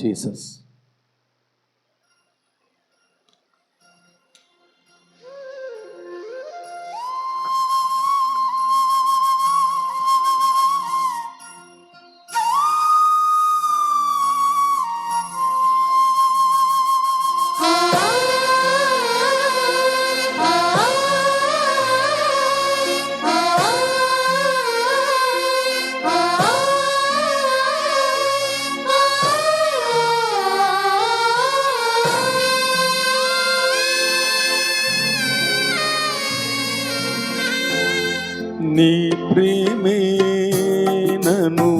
Jesus. నీ ప్రేమే నను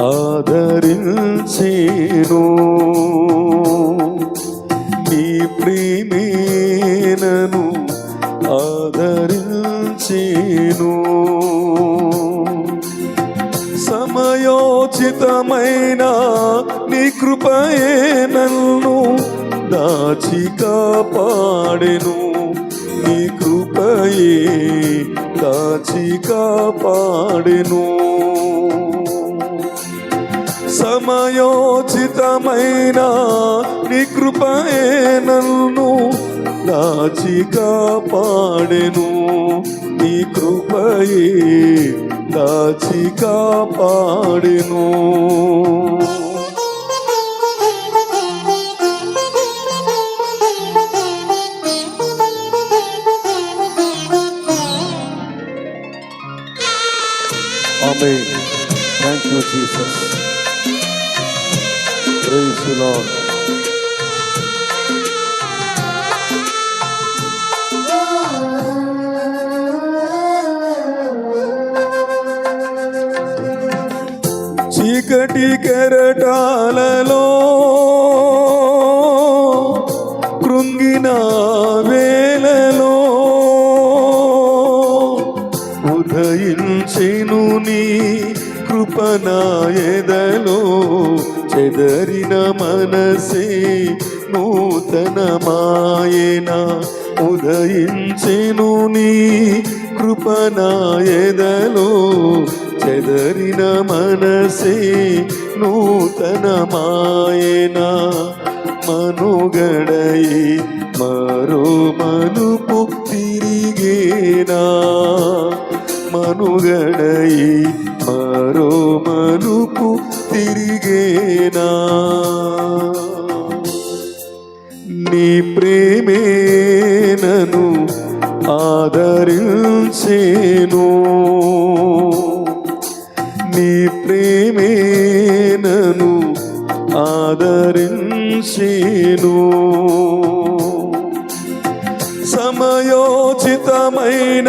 ఆదరించేను. నీ ప్రేమే నను ఆదరించేను. సమయోచితమైన నీ కృపయే నన్ను దాచి కాపాడెను. నీ కృపయే దాచి కాపాడెను. సమయోచితమైన నీ కృపయే నన్ను దాచి కాపాడెను. నీ కృపయే దాచి కాపాడెను. Amen. Thank you, Jesus. Praise the Lord. చీకటి కెరటాలలో ఉదయించెను నీ కృపనాయదలో చెదరిన మనసే నూతనమాయన. ఉదయించెను నీ కృపనాయదలో చెదరిన మనసే నూతనమాయన. మనుగడై మరో మనుపు తిరిగేనా. మనుగడై మరో మనుపు తిరిగేనా? నీ ప్రేమే నను ఆదరించేను. నీ ప్రేమే నను ఆదరించేను. సమయోచితమైన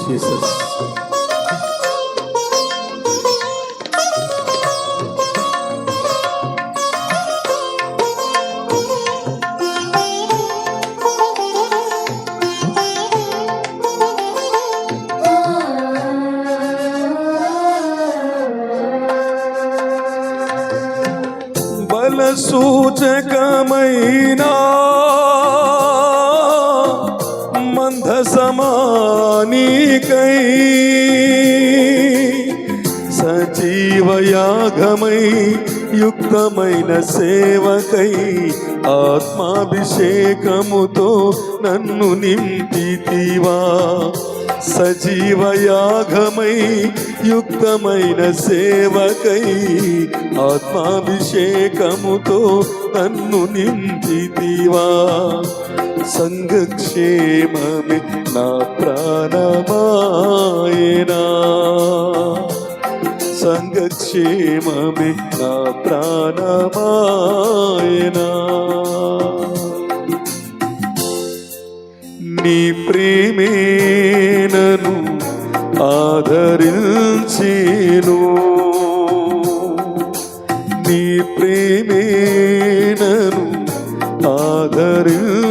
Jesus. బల సూచకమైన మంద నీకై సజీవయాగమై యుక్తమైన సేవకై ఆత్మాభిషేకముతో నన్ను నింపితివా. సజీవయాగమై యుక్తమైన సేవకై ఆత్మాభిషేకముతో నన్ను నింపితివా. సంఘక్షేమమే నా ప్రాణమాయనా? క్షేమమే నా ప్రాణమాయనా? నీ ప్రేమేనను ఆదరించేను. నీ ప్రేమేనను ఆదరించ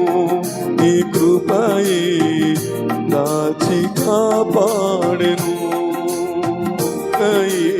కృపయే దాచి కాపాడెను కృపయే